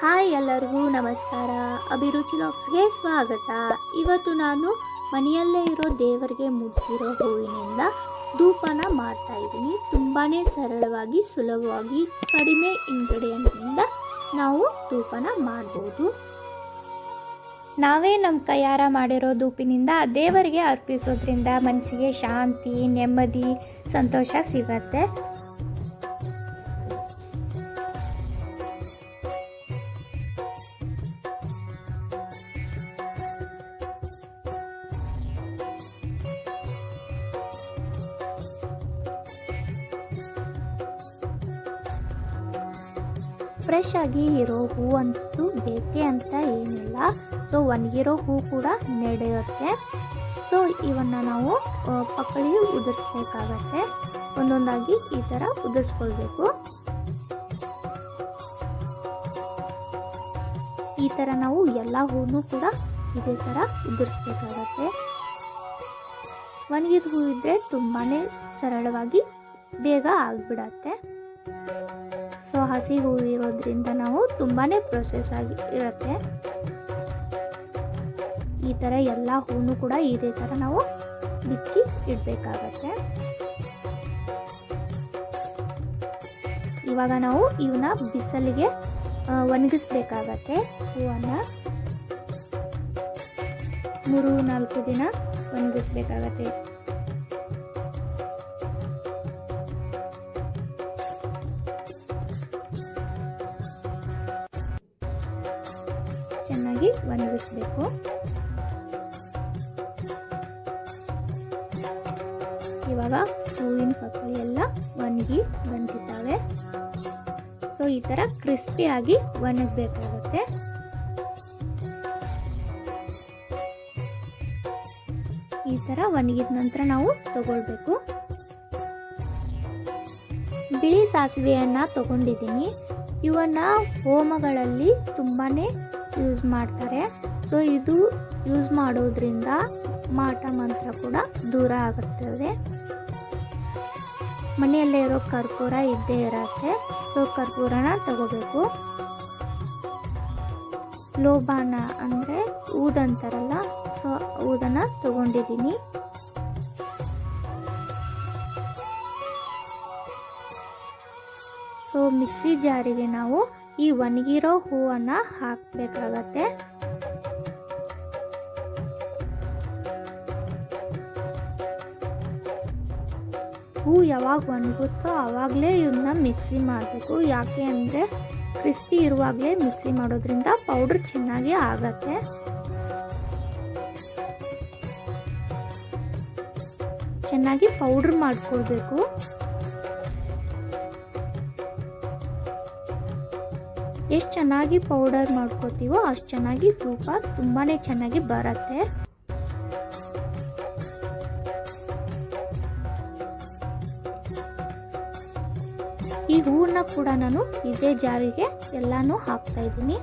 Hi ಎಲ್ಲರಿಗೂ ನಮಸ್ಕಾರ. ಅಭಿರುಚಿ ಲಾಕ್ಸ್ಗೆ ಸ್ವಾಗತ. ಇವತ್ತು ನಾನು ಮನೆಯಲ್ಲೇ ಇರೋ ದೇವರಿಗೆ ಮುಡಿಸಿರೋ ಹೂವಿನಿಂದ ಧೂಪನ ಮಾಡ್ತಾ ಇದ್ದೀನಿ. ತುಂಬಾ ಸರಳವಾಗಿ, ಸುಲಭವಾಗಿ, ಕಡಿಮೆ ಇಂಗ್ರೀಡಿಯಂಟ್ನಿಂದ ನಾವು ಧೂಪನ ಮಾಡ್ಬೋದು. ನಾವೇ ನಮ್ಮ ಕೈಯಾರ ಮಾಡಿರೋ ಧೂಪಿನಿಂದ ದೇವರಿಗೆ ಅರ್ಪಿಸೋದ್ರಿಂದ ಮನಸ್ಸಿಗೆ ಶಾಂತಿ, ನೆಮ್ಮದಿ, ಸಂತೋಷ ಸಿಗತ್ತೆ. ಫ್ರೆಶ್ ಆಗಿ ಇರೋ ಹೂ ಅಂತೂ ಬೇಕೇ ಅಂತ ಏನಿಲ್ಲ. ಸೊ ಒಣಗಿರೋ ಹೂ ಕೂಡ ನಡೆಯುತ್ತೆ. ಸೊ ಇವನ್ನ ನಾವು ಪಕ್ಕಳಿ ಉದುರಿಸ್ಬೇಕಾಗತ್ತೆ. ಒಂದೊಂದಾಗಿ ಈ ಥರ ಉದುರಿಸ್ಕೊಳ್ಬೇಕು. ಈ ಥರ ನಾವು ಎಲ್ಲ ಹೂನು ಕೂಡ ಇದೇ ಥರ ಉದುರಿಸ್ಬೇಕಾಗತ್ತೆ. ಒಣಗಿದ ಹೂ ಇದ್ದರೆ ತುಂಬಾ ಸರಳವಾಗಿ ಬೇಗ ಆಗಿಬಿಡತ್ತೆ. ಹಸಿ ಹೂ ಇರೋದ್ರಿಂದ ನಾವು ತುಂಬಾ ಪ್ರೊಸೆಸ್ ಆಗಿ ಇರುತ್ತೆ. ಈ ಥರ ಎಲ್ಲ ಹೂನು ಕೂಡ ಇದೇ ಥರ ನಾವು ಬಿಚ್ಚಿ ಇಡಬೇಕಾಗತ್ತೆ. ಇವಾಗ ನಾವು ಇವನ್ನ ಬಿಸಿಲಿಗೆ ಒಣಗಿಸ್ಬೇಕಾಗತ್ತೆ ಹೂವನ್ನು. ಮೂರು ನಾಲ್ಕು ದಿನ ಒಣಗಿಸ್ಬೇಕಾಗತ್ತೆ. ಚೆನ್ನಾಗಿ ಒಣಗಿಸ್ಬೇಕು. ಇವಾಗ ಹೂವಿನ ಪಕ್ಕಳಿ ಎಲ್ಲ ಒಣಗಿ ಬಂದಿದ್ದಾವೆ. ಸೊ ಈ ಥರ ಕ್ರಿಸ್ಪಿಯಾಗಿ ಒಣಗಬೇಕಾಗುತ್ತೆ. ಈ ಥರ ಒಣಗಿದ ನಂತರ ನಾವು ತಗೊಳ್ಬೇಕು. ಬಿಳಿ ಸಾಸಿವೆಯನ್ನು ತಗೊಂಡಿದ್ದೀನಿ. ಇವನ್ನ ಹೋಮಗಳಲ್ಲಿ ತುಂಬಾ ಯೂಸ್ ಮಾಡ್ತಾರೆ. ಸೊ ಇದು ಯೂಸ್ ಮಾಡೋದ್ರಿಂದ ಮಾಟ ಮಂತ್ರ ಕೂಡ ದೂರ ಆಗುತ್ತದೆ. ಮನೆಯಲ್ಲೇ ಇರೋ ಕರ್ಪೂರ ಇದ್ದೇ ಇರತ್ತೆ. ಸೊ ಕರ್ಪೂರನ ತಗೋಬೇಕು. ಲೋಬಾನ ಅಂದರೆ ಊದಂತಾರಲ್ಲ ಸೊ ಊದನ್ನು ತಗೊಂಡಿದ್ದೀನಿ. ಸೊ ಮಿಕ್ಸಿ ಜಾರಿಗೆ ನಾವು ಈ ಒಣಗಿರೋ ಹೂವನ್ನು ಹಾಕಬೇಕಾಗತ್ತೆ. ಹೂ ಯಾವಾಗ ಒಣಗುತ್ತೋ ಆವಾಗಲೇ ಇವನ್ನ ಮಿಕ್ಸಿ ಮಾಡಬೇಕು. ಯಾಕೆ ಅಂದರೆ ಕ್ರಿಸ್ಪಿ ಇರುವಾಗಲೇ ಮಿಕ್ಸಿ ಮಾಡೋದ್ರಿಂದ ಪೌಡ್ರ್ ಚೆನ್ನಾಗಿ ಆಗತ್ತೆ. ಚೆನ್ನಾಗಿ ಪೌಡ್ರ್ ಮಾಡ್ಕೊಳ್ಬೇಕು. ಎಷ್ಟು ಚೆನ್ನಾಗಿ ಪೌಡರ್ ಮಾಡ್ಕೋತೀವೋ ಅಷ್ಟು ಚೆನ್ನಾಗಿ ತೂಕ ತುಂಬಾ ಚೆನ್ನಾಗಿ ಬರುತ್ತೆ. ಈ ಹೂವನ್ನ ಕೂಡ ನಾನು ಇದೇ ಜಾರಿಗೆ ಎಲ್ಲಾನು ಹಾಕ್ತಾ ಇದ್ದೀನಿ.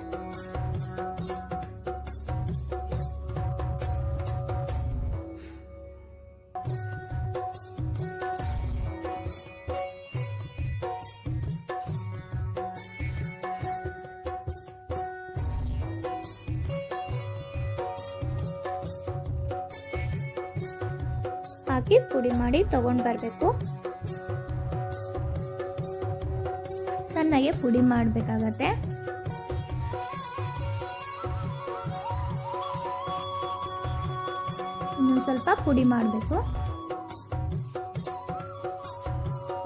ಹಾಕಿ ಪುಡಿ ಮಾಡಿ ತಗೊಂಡು ಬರಬೇಕು. ಸಣ್ಣಗೆ ಪುಡಿ ಮಾಡಬೇಕಾಗತ್ತೆ. ಇನ್ನೊಂದು ಸ್ವಲ್ಪ ಪುಡಿ ಮಾಡಬೇಕು.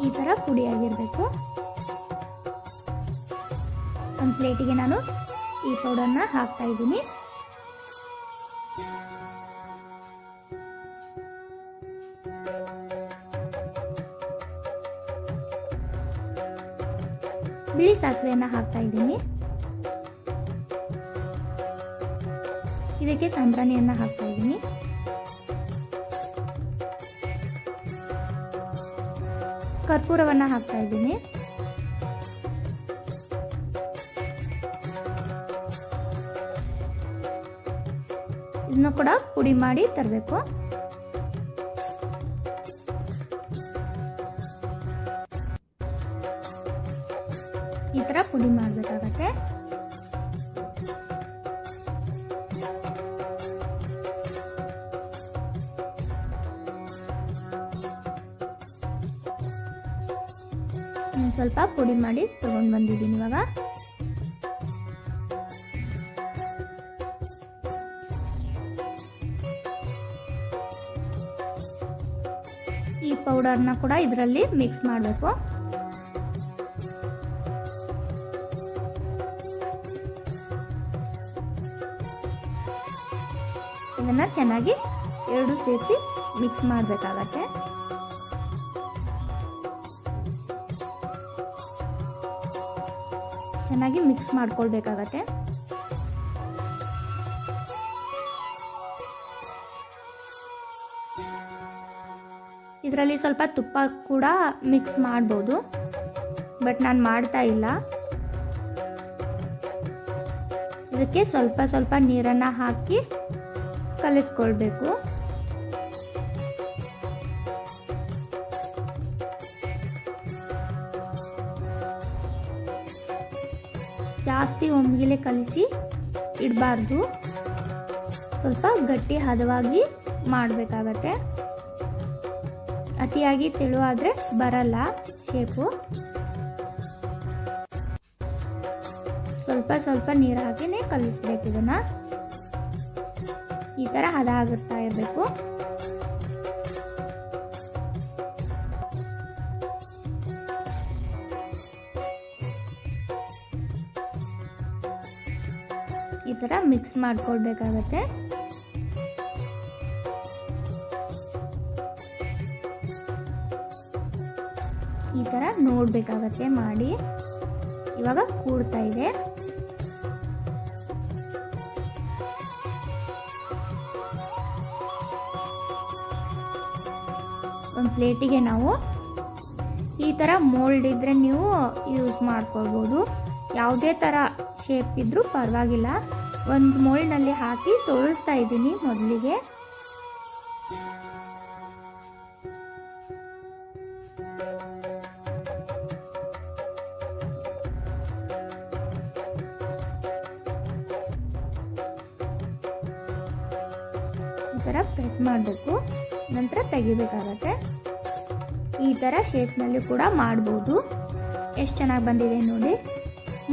ಈ ಥರ ಪುಡಿ ಆಗಿರಬೇಕು. ಒಂದು ಪ್ಲೇಟಿಗೆ ನಾನು ಈ ಪೌಡರ್ನ ಹಾಕ್ತಾ ಇದ್ದೀನಿ. ಸಾಸಿವೆಯನ್ನು ಹಾಕ್ತಾ ಇದ್ದೀನಿ. ಇದಕ್ಕೆ ಸಂಬ್ರಾಣಿಯನ್ನು ಹಾಕ್ತಾ ಇದ್ದೀನಿ. ಕರ್ಪೂರವನ್ನು ಹಾಕ್ತಾ ಇದ್ದೀನಿ. ಇದನ್ನು ಕೂಡ ಪುಡಿ ಮಾಡಿ ತರಬೇಕು. ಈ ಥರ ಪುಡಿ ಮಾಡಬೇಕಾಗತ್ತೆ. ಸ್ವಲ್ಪ ಪುಡಿ ಮಾಡಿ ತೊಗೊಂಡು ಬಂದಿದ್ದೀನಿ ಇವಾಗ. ಈ ಪೌಡರ್ನ ಕೂಡ ಇದರಲ್ಲಿ ಮಿಕ್ಸ್ ಮಾಡಬೇಕು. ಚೆನ್ನಾಗಿ ಎರಡು ಸೇರಿಸಿ ಮಿಕ್ಸ್ ಮಾಡಬೇಕಾಗತ್ತೆ. ಚೆನ್ನಾಗಿ ಮಿಕ್ಸ್ ಮಾಡ್ಕೊಳ್ಬೇಕಾಗತ್ತೆ. ಇದರಲ್ಲಿ ಸ್ವಲ್ಪ ತುಪ್ಪ ಕೂಡ ಮಿಕ್ಸ್ ಮಾಡ್ಬೋದು, ಬಟ್ ನಾನು ಮಾಡ್ತಾ ಇಲ್ಲ. ಇದಕ್ಕೆ ಸ್ವಲ್ಪ ಸ್ವಲ್ಪ ನೀರನ್ನು ಹಾಕಿ ಕಲಿಸ್ಕೊಳ್ಬೇಕು. ಜಾಸ್ತಿ ಒಮ್ಮಿಗೆ ಕಲಿಸಿ ಇಡಬಾರ್ದು. ಸ್ವಲ್ಪ ಗಟ್ಟಿ ಹದವಾಗಿ ಮಾಡಬೇಕಾಗತ್ತೆ. ಅತಿಯಾಗಿ ತೆಳುವಾದರೆ ಬರಲ್ಲ ಶೇಪು. ಸ್ವಲ್ಪ ಸ್ವಲ್ಪ ನೀರು ಕಲಿಸ್ಬೇಕು ಇದನ್ನ. ಈ ಥರ ಅದಾಗುತ್ತಾ ಇರಬೇಕು. ಈ ಥರ ಮಿಕ್ಸ್ ಮಾಡ್ಕೊಳ್ಬೇಕಾಗತ್ತೆ. ಈ ಥರ ನೋಡಬೇಕಾಗತ್ತೆ, ಮಾಡಿ. ಇವಾಗ ಕೂಡ್ತಾ ಇದೆ. ಒಂದು ಪ್ಲೇಟಿಗೆ ನಾವು ಈ ಥರ ಮೋಲ್ಡ್ ಇದ್ದರೆ ನೀವು ಯೂಸ್ ಮಾಡ್ಕೊಳ್ಬೋದು. ಯಾವುದೇ ಥರ ಶೇಪ್ ಇದ್ದರೂ ಪರವಾಗಿಲ್ಲ. ಒಂದು ಮೋಲ್ಡ್ನಲ್ಲಿ ಹಾಕಿ ತೋರಿಸ್ತಾ ಇದ್ದೀನಿ ಮೊದಲಿಗೆ. ಈ ಥರ ಪ್ರೆಸ್ ಮಾಡಬೇಕು. ನಂತರ ತೆಗಿಬೇಕಾಗತ್ತೆ. ಈ ಥರ ಶೇಪ್ನಲ್ಲಿ ಕೂಡ ಮಾಡ್ಬೋದು. ಎಷ್ಟು ಚೆನ್ನಾಗಿ ಬಂದಿದೆ ನೋಡಿ.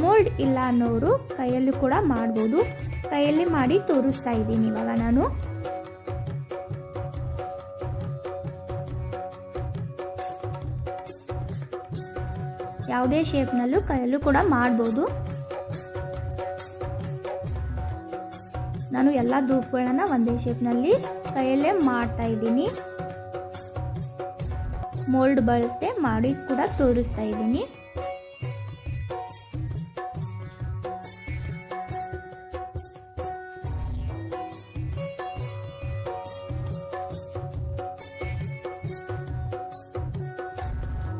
ಮೋಲ್ಡ್ ಇಲ್ಲ ಅನ್ನೋರು ಕೈಯಲ್ಲಿ ಕೂಡ ಮಾಡ್ಬೋದು. ಕೈಯಲ್ಲಿ ಮಾಡಿ ತೋರಿಸ್ತಾ ಇದ್ದೀನಿ ಇವಾಗ ನಾನು. ಯಾವುದೇ ಶೇಪ್ನಲ್ಲೂ ಕೈಯಲ್ಲೂ ಕೂಡ ಮಾಡ್ಬೋದು. ನಾನು ಎಲ್ಲ ಧೂಪುಗಳನ್ನ ಒಂದೇ ಶೇಪ್ನಲ್ಲಿ ಕೈಯಲ್ಲೇ ಮಾಡ್ತಾ ಇದ್ದೀನಿ. ಮೋಲ್ಡ್ ಬಳಸದೆ ಮಾಡಿ ಕೂಡ ತೋರಿಸ್ತಾ ಇದ್ದೀನಿ.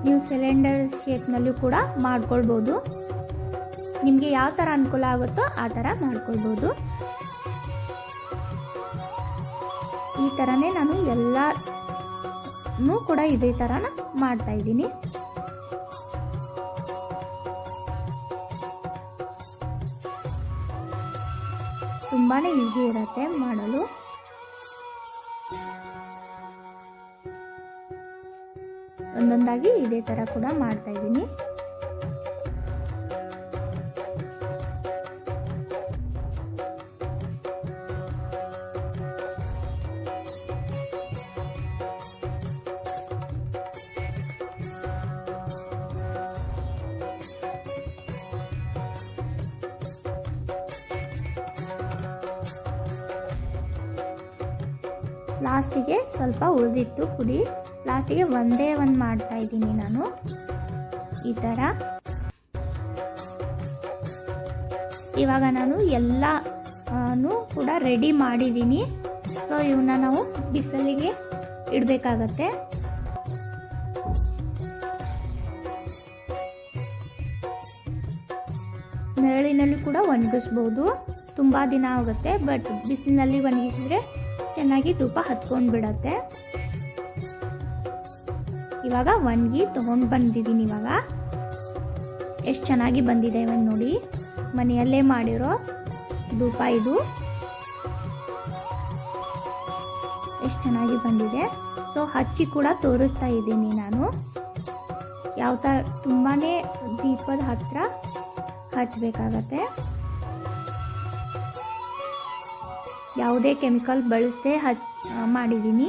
ನೀವು ಸಿಲಿಂಡರ್ ಶೇಪ್ನಲ್ಲೂ ಕೂಡ ಮಾಡ್ಕೊಳ್ಬೋದು. ನಿಮಗೆ ಯಾವ ಥರ ಅನುಕೂಲ ಆಗುತ್ತೋ ಆ ಥರ ಮಾಡ್ಕೊಳ್ಬೋದು. ಈ ಥರನೇ ನಾನು ಎಲ್ಲನೂ ಕೂಡ ಇದೇ ಮಾಡ್ತಾ ಇದ್ದೀನಿ. ತುಂಬಾ ಈಸಿ ಇರುತ್ತೆ ಮಾಡಲು. ಒಂದೊಂದಾಗಿ ಇದೇ ಥರ ಕೂಡ ಮಾಡ್ತಾ ಇದ್ದೀನಿ. ಲಾಸ್ಟಿಗೆ ಸ್ವಲ್ಪ ಉಳಿದಿತ್ತು ಪುಡಿ. ಲಾಸ್ಟಿಗೆ ಒಂದೇ ಒಂದು ಮಾಡ್ತಾ ಇದ್ದೀನಿ ನಾನು. ಈ ಥರ ಇವಾಗ ನಾನು ಎಲ್ಲನೂ ಕೂಡ ರೆಡಿ ಮಾಡಿದ್ದೀನಿ. ಸೊ ಇವನ್ನ ನಾವು ಬಿಸಿಲಿಗೆ ಇಡಬೇಕಾಗತ್ತೆ. ನೆರಳಿನಲ್ಲಿ ಕೂಡ ಒಣಗಿಸ್ಬೋದು. ತುಂಬ ದಿನ ಆಗುತ್ತೆ, ಬಟ್ ಬಿಸಿಲಿನಲ್ಲಿ ಒಣಗಿಸಿದ್ರೆ ಚೆನ್ನಾಗಿ ತುಪ್ಪ ಹತ್ಕೊಂಡು ಬಿಡತ್ತೆ. ಇವಾಗ ಒಣಗಿ ತೊಗೊಂಡು ಬಂದಿದ್ದೀನಿ ಇವಾಗ. ಎಷ್ಟು ಚೆನ್ನಾಗಿ ಬಂದಿದೆ ಇವಾಗ ನೋಡಿ. ಮನೆಯಲ್ಲೇ ಮಾಡಿರೋ ಧೂಪ ಇದು. ಎಷ್ಟು ಚೆನ್ನಾಗಿ ಬಂದಿದೆ. ಸೊ ಹಚ್ಚಿ ಕೂಡ ತೋರಿಸ್ತಾ ಇದ್ದೀನಿ ನಾನು. ಯಾವ ಥರ ತುಂಬಾ ದೀಪದ ಹತ್ತಿರ ಹಚ್ಚಬೇಕಾಗತ್ತೆ ಯಾವುದೇ ಕೆಮಿಕಲ್ ಬಳಸದೆ ಹಚ್ ಮಾಡಿದ್ದೀನಿ.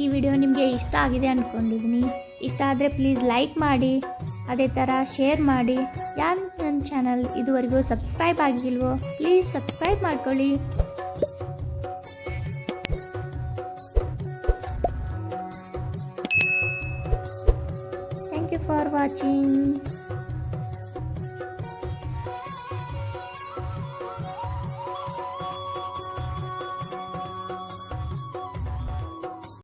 ಈ ವಿಡಿಯೋ ನಿಮಗೆ ಇಷ್ಟ ಆಗಿದೆ ಅಂದ್ಕೊಂಡಿದ್ದೀನಿ ಇಷ್ಟ ಆದರೆ ಪ್ಲೀಸ್ ಲೈಕ್ ಮಾಡಿ, ಅದೇ ಥರ ಶೇರ್ ಮಾಡಿ. ಯಾರು ಇದುವರೆಗೂ ಸಬ್ಸ್ಕ್ರೈಬ್ ಆಗಿಲ್ವೋ ಪ್ಲೀಸ್ ಸಬ್ಸ್ಕ್ರೈಬ್ ಮಾಡ್ಕೊಳ್ಳಿ. Thank you for watching